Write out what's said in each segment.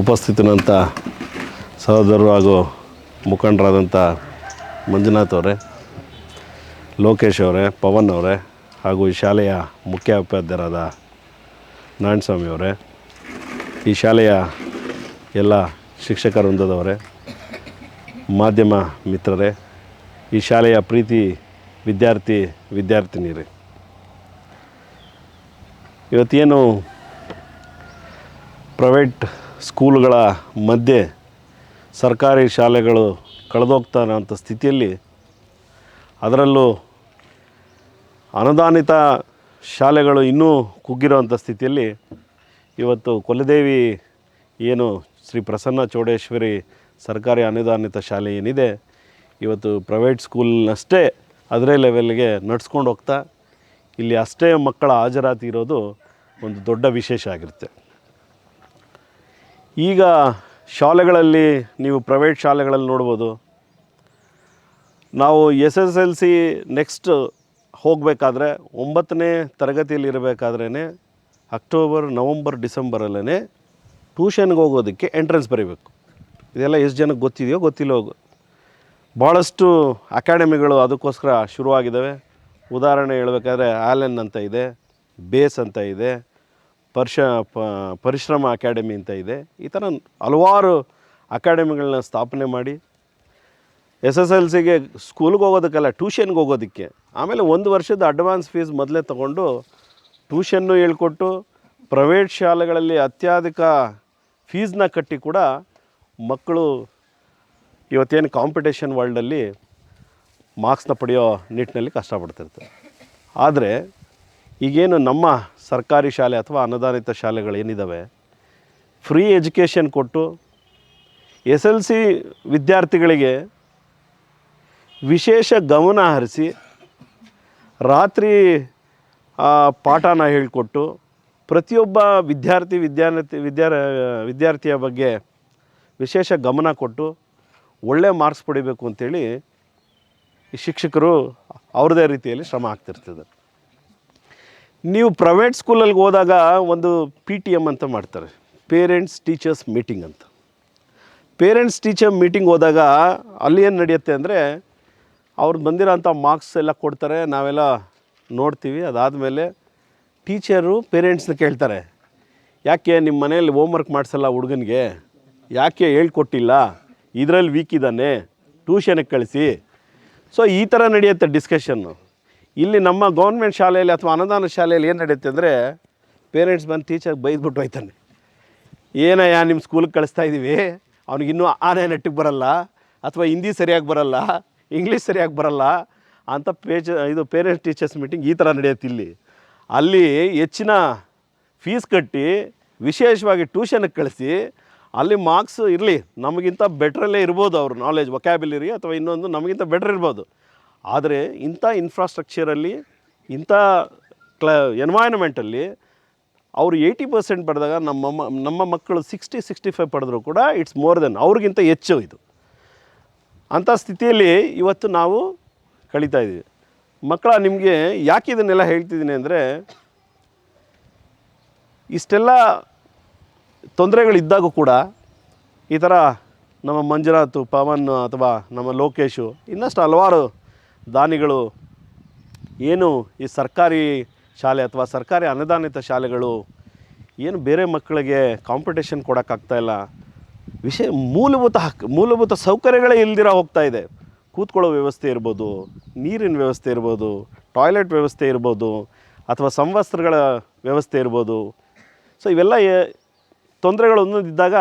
ಉಪಸ್ಥಿತನಂಥ ಸಹೋದರರು ಹಾಗೂ ಮುಖಂಡರಾದಂಥ ಮಂಜುನಾಥ್ ಅವರೇ, ಲೋಕೇಶ್ ಅವರೇ, ಪವನ್ ಅವರೇ ಹಾಗೂ ಈ ಶಾಲೆಯ ಮುಖ್ಯ ಉಪಾಧ್ಯಾಯರಾದ ನಾರಾಯಣಸ್ವಾಮಿ ಅವರೇ, ಈ ಶಾಲೆಯ ಎಲ್ಲ ಶಿಕ್ಷಕ ವೃಂದದವರೇ, ಮಾಧ್ಯಮ ಮಿತ್ರರೇ, ಈ ಶಾಲೆಯ ಪ್ರೀತಿ ವಿದ್ಯಾರ್ಥಿ ವಿದ್ಯಾರ್ಥಿನಿಯರೇ. ಇವತ್ತೇನು ಪ್ರೈವೇಟ್ ಸ್ಕೂಲ್ಗಳ ಮಧ್ಯೆ ಸರ್ಕಾರಿ ಶಾಲೆಗಳು ಕಳೆದೋಗ್ತಾ ಇರೋಂಥ ಸ್ಥಿತಿಯಲ್ಲಿ ಅದರಲ್ಲೂ ಅನುದಾನಿತ ಶಾಲೆಗಳು ಇನ್ನೂ ಕುಗ್ಗಿರೋಂಥ ಸ್ಥಿತಿಯಲ್ಲಿ ಇವತ್ತು ಕೊಲದೇವಿ ಏನು ಶ್ರೀ ಪ್ರಸನ್ನ ಚೌಡೇಶ್ವರಿ ಸರ್ಕಾರಿ ಅನುದಾನಿತ ಶಾಲೆ ಏನಿದೆ, ಇವತ್ತು ಪ್ರೈವೇಟ್ ಸ್ಕೂಲ್ನಷ್ಟೇ ಅದರೇ ಲೆವೆಲ್ಗೆ ನಡ್ಸ್ಕೊಂಡು ಹೋಗ್ತಾ, ಇಲ್ಲಿ ಅಷ್ಟೇ ಮಕ್ಕಳ ಹಾಜರಾತಿ ಇರೋದು ಒಂದು ದೊಡ್ಡ ವಿಶೇಷ ಆಗಿರುತ್ತೆ. ಈಗ ಶಾಲೆಗಳಲ್ಲಿ ನೀವು ಪ್ರೈವೇಟ್ ಶಾಲೆಗಳಲ್ಲಿ ನೋಡ್ಬೋದು. ನಾವು S S L C next ಹೋಗಬೇಕಾದ್ರೆ ಒಂಬತ್ತನೇ ತರಗತಿಯಲ್ಲಿ ಇರಬೇಕಾದ್ರೇ ಅಕ್ಟೋಬರ್, ನವಂಬರ್ ಡಿಸೆಂಬರಲ್ಲೇ ಟ್ಯೂಷನ್ಗೆ ಹೋಗೋದಕ್ಕೆ ಎಂಟ್ರೆನ್ಸ್ ಬರೀಬೇಕು. ಇದೆಲ್ಲ ಎಷ್ಟು ಜನಕ್ಕೆ ಗೊತ್ತಿದೆಯೋ ಗೊತ್ತಿಲ್ಲ ಹೋಗು. ಭಾಳಷ್ಟು ಅಕಾಡೆಮಿಗಳು ಅದಕ್ಕೋಸ್ಕರ ಶುರುವಾಗಿದ್ದಾವೆ. ಉದಾಹರಣೆ ಹೇಳಬೇಕಾದ್ರೆ ಆಲೆನ್ ಅಂತ ಇದೆ, ಬೇಸ್ ಅಂತ ಇದೆ ಪರ್ಶ ಪರಿಶ್ರಮ ಅಕಾಡೆಮಿ ಅಂತ ಇದೆ. ಈ ಥರ ಹಲವಾರು ಅಕಾಡೆಮಿಗಳನ್ನ ಸ್ಥಾಪನೆ ಮಾಡಿ ಎಸ್ ಎಸ್ ಎಲ್ ಸಿಗೆ ಸ್ಕೂಲ್ಗೆ ಹೋಗೋದಕ್ಕಲ್ಲ, ಟ್ಯೂಷನ್ಗೆ ಹೋಗೋದಕ್ಕೆ. ಆಮೇಲೆ ಒಂದು ವರ್ಷದ ಅಡ್ವಾನ್ಸ್ ಫೀಸ್ ಮೊದಲೇ ತಗೊಂಡು ಟ್ಯೂಷನ್ನು ಹೇಳ್ಕೊಟ್ಟು ಪ್ರೈವೇಟ್ ಶಾಲೆಗಳಲ್ಲಿ ಅತ್ಯಧಿಕ ಫೀಸ್ನ ಕಟ್ಟಿ ಕೂಡ ಮಕ್ಕಳು ಇವತ್ತೇನು ಕಾಂಪಿಟೇಷನ್ ವರ್ಲ್ಡಲ್ಲಿ ಮಾರ್ಕ್ಸ್ನ ಪಡೆಯೋ ನಿಟ್ಟಿನಲ್ಲಿ ಕಷ್ಟಪಡ್ತಿರ್ತಾರೆ. ಆದರೆ ಈಗೇನು ನಮ್ಮ ಸರ್ಕಾರಿ ಶಾಲೆ ಅಥವಾ ಅನುದಾನಿತ ಶಾಲೆಗಳು ಏನಿದ್ದಾವೆ ಫ್ರೀ ಎಜುಕೇಷನ್ ಕೊಟ್ಟು ಎಸ್ ಎಲ್ ಸಿ ವಿದ್ಯಾರ್ಥಿಗಳಿಗೆ ವಿಶೇಷ ಗಮನ ಹರಿಸಿ ರಾತ್ರಿ ಪಾಠನ ಹೇಳಿಕೊಟ್ಟು ಪ್ರತಿಯೊಬ್ಬ ವಿದ್ಯಾರ್ಥಿ ವಿದ್ಯಾರ್ಥಿ ವಿದ್ಯಾರ, ವಿದ್ಯಾರ್ಥಿಯ ಬಗ್ಗೆ ವಿಶೇಷ ಗಮನ ಕೊಟ್ಟು ಒಳ್ಳೆ ಮಾರ್ಕ್ಸ್ ಪಡಿಬೇಕು ಅಂತೇಳಿ ಈ ಶಿಕ್ಷಕರು ಅವ್ರದ್ದೇ ರೀತಿಯಲ್ಲಿ ಶ್ರಮ ಆಗ್ತಿರ್ತಿದ್ದಾರೆ ನೀವು ಪ್ರೈವೇಟ್ ಸ್ಕೂಲಲ್ಲಿ ಹೋದಾಗ ಒಂದು ಪಿ ಟಿ ಎಂ ಅಂತ ಮಾಡ್ತಾರೆ. ಪೇರೆಂಟ್ಸ್ ಟೀಚರ್ಸ್ ಮೀಟಿಂಗ್ ಅಂತ. ಪೇರೆಂಟ್ಸ್ ಟೀಚರ್ ಮೀಟಿಂಗ್ ಹೋದಾಗ ಅಲ್ಲಿ ಏನು ನಡೆಯುತ್ತೆ ಅಂದರೆ ಅವ್ರು ಬಂದಿರೋಂಥ ಮಾರ್ಕ್ಸ್ ಎಲ್ಲ ಕೊಡ್ತಾರೆ, ನಾವೆಲ್ಲ ನೋಡ್ತೀವಿ. ಅದಾದಮೇಲೆ ಟೀಚರು ಪೇರೆಂಟ್ಸ್ನ ಕೇಳ್ತಾರೆ, ಯಾಕೆ ನಿಮ್ಮ ಮನೆಯಲ್ಲಿ ಹೋಮ್ವರ್ಕ್ ಮಾಡಿಸಲ್ಲ ಹುಡುಗನಿಗೆ? ಯಾಕೆ ಹೇಳ್ಕೊಟ್ಟಿಲ್ಲ? ಇದರಲ್ಲಿ ವೀಕ್ ಇದ್ದಾನೆ. ಟ್ಯೂಷನಿಗೆ ಕಳಿಸಿ. ಸೊ ಈ ಥರ ನಡೆಯುತ್ತೆ ಡಿಸ್ಕಷನ್ನು ಇಲ್ಲಿ ನಮ್ಮ ಗೌರ್ಮೆಂಟ್ ಶಾಲೆಯಲ್ಲಿ ಅಥವಾ ಅನುದಾನ ಶಾಲೆಯಲ್ಲಿ ಏನು ನಡೆಯುತ್ತೆ ಅಂದರೆ ಪೇರೆಂಟ್ಸ್ ಬಂದು ಟೀಚರ್ಗೆ ಬೈದ್ಬಿಟ್ಟು ಹೋಯ್ತಾನೆ ಏನಯ್ಯ ನಿಮ್ಮ ಸ್ಕೂಲ್ಗೆ ಕಳಿಸ್ತಾ ಇದ್ದೀವಿ ಅವ್ನಿಗಿನ್ನೂ ಆನೆ ನೆಟ್ಟಿಗೆ ಬರಲ್ಲ, ಅಥವಾ ಹಿಂದಿ ಸರಿಯಾಗಿ ಬರಲ್ಲ ಇಂಗ್ಲೀಷ್ ಸರಿಯಾಗಿ ಬರಲ್ಲ ಅಂತ ಪೇಜ್ ಇದು ಪೇರೆಂಟ್ಸ್ ಟೀಚರ್ಸ್ ಮೀಟಿಂಗ್ ಈ ಥರ ನಡೆಯುತ್ತೆ ಇಲ್ಲಿ. ಅಲ್ಲಿ ಹೆಚ್ಚಿನ ಫೀಸ್ ಕಟ್ಟಿ ವಿಶೇಷವಾಗಿ ಟ್ಯೂಷನ್ಗೆ ಕಳಿಸಿ ಅಲ್ಲಿ ಮಾರ್ಕ್ಸ್ ಇರಲಿ, ನಮಗಿಂತ ಬೆಟ್ರಲ್ಲೇ ಇರ್ಬೋದು ಅವ್ರ ನಾಲೆಜ್ ವೊಕ್ಯಾಬ್ಯುಲರಿ ಅಥವಾ ಇನ್ನೊಂದು ನಮಗಿಂತ ಬೆಟ್ರ್ ಇರ್ಬೋದು. ಆದರೆ ಇಂಥ ಇನ್ಫ್ರಾಸ್ಟ್ರಕ್ಚರಲ್ಲಿ ಇಂಥ ಕ್ಲ ಎನ್ವೈರನ್ಮೆಂಟಲ್ಲಿ ಅವರು ಏಯ್ಟಿ ಪರ್ಸೆಂಟ್ ಪಡೆದಾಗ ನಮ್ಮ ನಮ್ಮ ಮಕ್ಕಳು ಸಿಕ್ಸ್ಟಿ ಸಿಕ್ಸ್ಟಿ ಫೈವ್ ಪಡೆದರೂ ಕೂಡ ಇಟ್ಸ್ ಮೋರ್ ದೆನ್ ಅವ್ರಿಗಿಂತ ಹೆಚ್ಚು ಇದು. ಅಂಥ ಸ್ಥಿತಿಯಲ್ಲಿ ಇವತ್ತು ನಾವು ಕಳೀತಾ ಇದ್ದೀವಿ. ಮಕ್ಕಳ, ನಿಮಗೆ ಯಾಕೆ ಇದನ್ನೆಲ್ಲ ಹೇಳ್ತಿದ್ದೀನಿ ಅಂದರೆ, ಇಷ್ಟೆಲ್ಲ ತೊಂದರೆಗಳಿದ್ದಾಗೂ ಕೂಡ ಈ ಥರ ನಮ್ಮ ಮಂಜುನಾಥ್, ಪವನ್ ಅಥವಾ ನಮ್ಮ ಲೋಕೇಶು ಇನ್ನಷ್ಟು ಹಲವಾರು ದಾನಿಗಳು ಏನು ಈ ಸರ್ಕಾರಿ ಶಾಲೆ ಅಥವಾ ಸರ್ಕಾರಿ ಅನುದಾನಿತ ಶಾಲೆಗಳು ಏನು ಬೇರೆ ಮಕ್ಕಳಿಗೆ ಕಾಂಪಿಟೇಷನ್ ಕೊಡೋಕ್ಕಾಗ್ತಾಯಿಲ್ಲ ವಿಷಯ ಮೂಲಭೂತ ಹಕ್, ಮೂಲಭೂತ ಸೌಕರ್ಯಗಳೇ ಇಲ್ದಿರ ಹೋಗ್ತಾ ಇದೆ. ಕೂತ್ಕೊಳ್ಳೋ ವ್ಯವಸ್ಥೆ ಇರ್ಬೋದು, ನೀರಿನ ವ್ಯವಸ್ಥೆ ಇರ್ಬೋದು ಟಾಯ್ಲೆಟ್ ವ್ಯವಸ್ಥೆ ಇರ್ಬೋದು, ಅಥವಾ ಸಂವಸ್ತ್ರಗಳ ವ್ಯವಸ್ಥೆ ಇರ್ಬೋದು. ಸೊ ಇವೆಲ್ಲ ತೊಂದರೆಗಳು ಒಂದೊಂದಿದ್ದಾಗ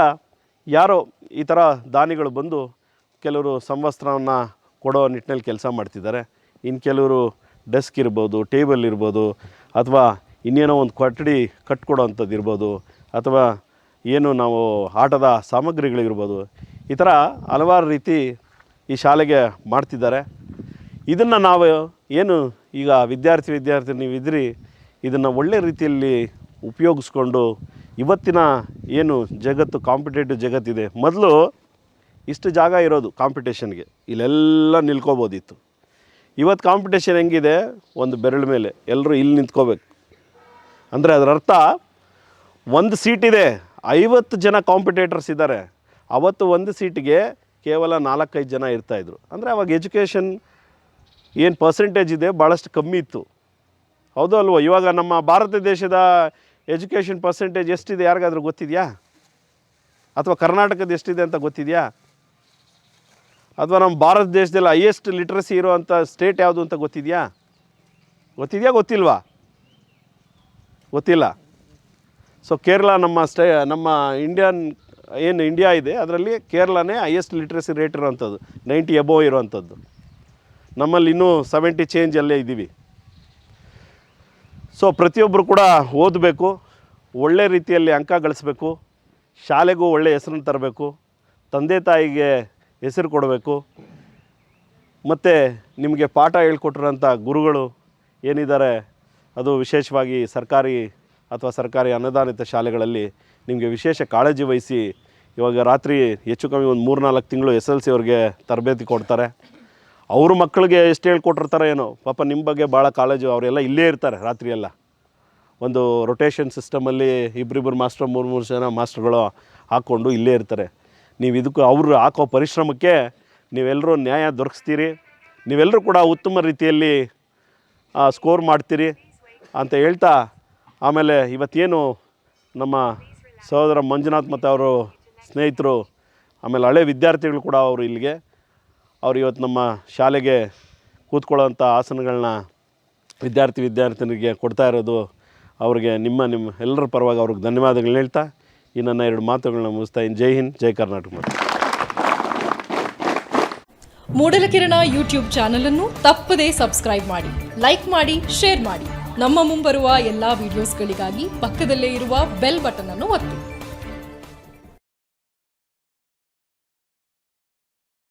ಯಾರೋ ಈ ಥರ ದಾನಿಗಳು ಬಂದು ಕೆಲವರು ಸಂವಸ್ತ್ರವನ್ನು ಕೊಡೋ ನಿಟ್ಟಿನಲ್ಲಿ ಕೆಲಸ ಮಾಡ್ತಿದ್ದಾರೆ. ಇನ್ನು ಕೆಲವರು ಡೆಸ್ಕ್ ಇರ್ಬೋದು, ಟೇಬಲ್ ಇರ್ಬೋದು, ಅಥವಾ ಇನ್ನೇನೋ ಒಂದು ಕೊಠಡಿ ಕಟ್ಕೊಡೋ ಅಂಥದ್ದು ಇರ್ಬೋದು, ಅಥವಾ ಏನು ನಾವು ಆಟದ ಸಾಮಗ್ರಿಗಳಿರ್ಬೋದು, ಈ ಥರ ಹಲವಾರು ರೀತಿ ಈ ಶಾಲೆಗೆ ಮಾಡ್ತಿದ್ದಾರೆ. ಇದನ್ನು ನಾವು ಏನು ಈಗ ವಿದ್ಯಾರ್ಥಿ ವಿದ್ಯಾರ್ಥಿ ನೀವಿದ್ರಿ ಇದನ್ನು ಒಳ್ಳೆ ರೀತಿಯಲ್ಲಿ ಉಪಯೋಗಿಸ್ಕೊಂಡು ಇವತ್ತಿನ ಏನು ಜಗತ್ತು ಕಾಂಪಿಟೇಟಿವ್ ಜಗತ್ತಿದೆ. ಮೊದಲು ಇಷ್ಟು ಜಾಗ ಇರೋದು ಕಾಂಪಿಟೇಷನ್ಗೆ ಇಲ್ಲೆಲ್ಲ ನಿಲ್ಕೋಬೋದಿತ್ತು. ಇವತ್ತು ಕಾಂಪಿಟೇಷನ್ ಹೆಂಗಿದೆ? ಒಂದು ಬೆರಳು ಮೇಲೆ. ಎಲ್ಲರೂ ಇಲ್ಲಿ ನಿಂತ್ಕೋಬೇಕು. ಅಂದರೆ ಅದರ ಅರ್ಥ, ಒಂದು ಇದೆ. ಐವತ್ತು ಜನ ಕಾಂಪಿಟೇಟರ್ಸ್ ಇದ್ದಾರೆ. ಅವತ್ತು ಒಂದು ಸೀಟಿಗೆ ಕೇವಲ ನಾಲ್ಕೈದು ಜನ ಇರ್ತಾಯಿದ್ರು ಅಂದರೆ ಅವಾಗ ಎಜುಕೇಷನ್ ಏನು ಪರ್ಸೆಂಟೇಜ್ ಇದೆ? ಭಾಳಷ್ಟು ಕಮ್ಮಿ ಇತ್ತು. ಹೌದು ಅಲ್ವೋ? ಇವಾಗ ನಮ್ಮ ಭಾರತ ದೇಶದ ಎಜುಕೇಷನ್ ಪರ್ಸೆಂಟೇಜ್ ಎಷ್ಟಿದೆ? ಯಾರಿಗಾದ್ರೂ ಗೊತ್ತಿದೆಯಾ? ಅಥವಾ ಕರ್ನಾಟಕದ ಎಷ್ಟಿದೆ ಅಂತ ಗೊತ್ತಿದೆಯಾ? ಅಥವಾ ನಮ್ಮ ಭಾರತ ದೇಶದಲ್ಲಿ ಹೈಯೆಸ್ಟ್ ಲಿಟ್ರಸಿ ಇರುವಂಥ ಸ್ಟೇಟ್ ಯಾವುದು ಅಂತ ಗೊತ್ತಿದೆಯಾ? ಗೊತ್ತಿದೆಯಾ, ಗೊತ್ತಿಲ್ವಾ? ಗೊತ್ತಿಲ್ಲ. ಸೊ ಕೇರಳ ನಮ್ಮ ಸ್ಟೇ ನಮ್ಮ ಇಂಡಿಯನ್ ಏನು ಇಂಡಿಯಾ ಇದೆ, ಅದರಲ್ಲಿ ಕೇರಳನೇ ಹೈಯೆಸ್ಟ್ ಲಿಟ್ರಸಿ ರೇಟ್ ಇರುವಂಥದ್ದು ನೈಂಟಿ ಎಬೋವ್ ಇರುವಂಥದ್ದು. ನಮ್ಮಲ್ಲಿ ಇನ್ನೂ ಸೆವೆಂಟಿ ಚೇಂಜ್ ಅಲ್ಲೇ ಇದ್ದೀವಿ. ಸೊ ಪ್ರತಿಯೊಬ್ಬರು ಕೂಡ ಓದಬೇಕು, ಒಳ್ಳೆ ರೀತಿಯಲ್ಲಿ ಅಂಕ ಗಳಿಸ್ಬೇಕು, ಶಾಲೆಗೂ ಒಳ್ಳೆ ಹೆಸರನ್ನು ತರಬೇಕು, ತಂದೆ ತಾಯಿಗೆ ಹೆಸರು ಕೊಡಬೇಕು. ಮತ್ತು ನಿಮಗೆ ಪಾಠ ಹೇಳ್ಕೊಟ್ಟಿರೋಂಥ ಗುರುಗಳು ಏನಿದ್ದಾರೆ, ಅದು ವಿಶೇಷವಾಗಿ ಸರ್ಕಾರಿ ಅಥವಾ ಸರ್ಕಾರಿ ಅನುದಾನಿತ ಶಾಲೆಗಳಲ್ಲಿ ನಿಮಗೆ ವಿಶೇಷ ಕಾಳಜಿ ವಹಿಸಿ ಇವಾಗ ರಾತ್ರಿ ಹೆಚ್ಚು ಕಮ್ಮಿ ಒಂದು ಮೂರು ನಾಲ್ಕು ತಿಂಗಳು ಎಸ್ ಎಲ್ ಸಿ ಅವ್ರಿಗೆ ತರಬೇತಿ ಕೊಡ್ತಾರೆ. ಅವ್ರ ಮಕ್ಕಳಿಗೆ ಎಷ್ಟು ಹೇಳ್ಕೊಟ್ಟಿರ್ತಾರೆ ಏನೋ, ಪಾಪ ನಿಮ್ಮ ಬಗ್ಗೆ ಭಾಳ ಕಾಳಜು, ಅವರೆಲ್ಲ ಇಲ್ಲೇ ಇರ್ತಾರೆ ರಾತ್ರಿ ಎಲ್ಲ. ಒಂದು ರೊಟೇಷನ್ ಸಿಸ್ಟಮಲ್ಲಿ ಇಬ್ಬರಿಬ್ಬರು ಮಾಸ್ಟರ್ ಮೂರು ಮೂರು ಜನ ಮಾಸ್ಟ್ರುಗಳು ಹಾಕ್ಕೊಂಡು ಇಲ್ಲೇ ಇರ್ತಾರೆ. ನೀವು ಇದಕ್ಕೂ ಅವರು ಹಾಕೋ ಪರಿಶ್ರಮಕ್ಕೆ ನೀವೆಲ್ಲರೂ ನ್ಯಾಯ ದೊರಕಿಸ್ತೀರಿ. ನೀವೆಲ್ಲರೂ ಕೂಡ ಉತ್ತಮ ರೀತಿಯಲ್ಲಿ ಸ್ಕೋರ್ ಮಾಡ್ತೀರಿ ಅಂತ ಹೇಳ್ತಾ, ಆಮೇಲೆ ಇವತ್ತೇನು ನಮ್ಮ ಸಹೋದರ ಮಂಜುನಾಥ್ ಮತ್ತು ಅವರು ಸ್ನೇಹಿತರು, ಆಮೇಲೆ ಹಳೆ ವಿದ್ಯಾರ್ಥಿಗಳು ಕೂಡ ಅವರು ಇಲ್ಲಿಗೆ. ಅವರು ಇವತ್ತು ನಮ್ಮ ಶಾಲೆಗೆ ಕೂತ್ಕೊಳ್ಳೋಂಥ ಆಸನಗಳನ್ನ ವಿದ್ಯಾರ್ಥಿ ವಿದ್ಯಾರ್ಥಿನಿಗೆ ಕೊಡ್ತಾ ಇರೋದು. ಅವ್ರಿಗೆ ನಿಮ್ಮ ನಿಮ್ಮ ಎಲ್ಲರ ಪರವಾಗಿ ಅವ್ರಿಗೆ ಧನ್ಯವಾದಗಳನ್ನ ಹೇಳ್ತಾ ಈ ನನ್ನ ಎರಡು ಮಾತುಗಳನ್ನ ಮುಗಿಸ್ತಾ ಜೈ ಹಿಂದ್, ಜೈ ಕರ್ನಾಟಕ ಮೂಡಲಕಿರಣ ಯೂಟ್ಯೂಬ್ ಚಾನೆಲ್ ಅನ್ನು ತಪ್ಪದೇ ಸಬ್ಸ್ಕ್ರೈಬ್ ಮಾಡಿ, ಲೈಕ್ ಮಾಡಿ, ಶೇರ್ ಮಾಡಿ. ನಮ್ಮ ಮುಂಬರುವ ಎಲ್ಲಾ ವಿಡಿಯೋಸ್ಗಳಿಗಾಗಿ ಪಕ್ಕದಲ್ಲೇ ಇರುವ ಬೆಲ್ ಬಟನ್ ಅನ್ನು ಒತ್ತಿ.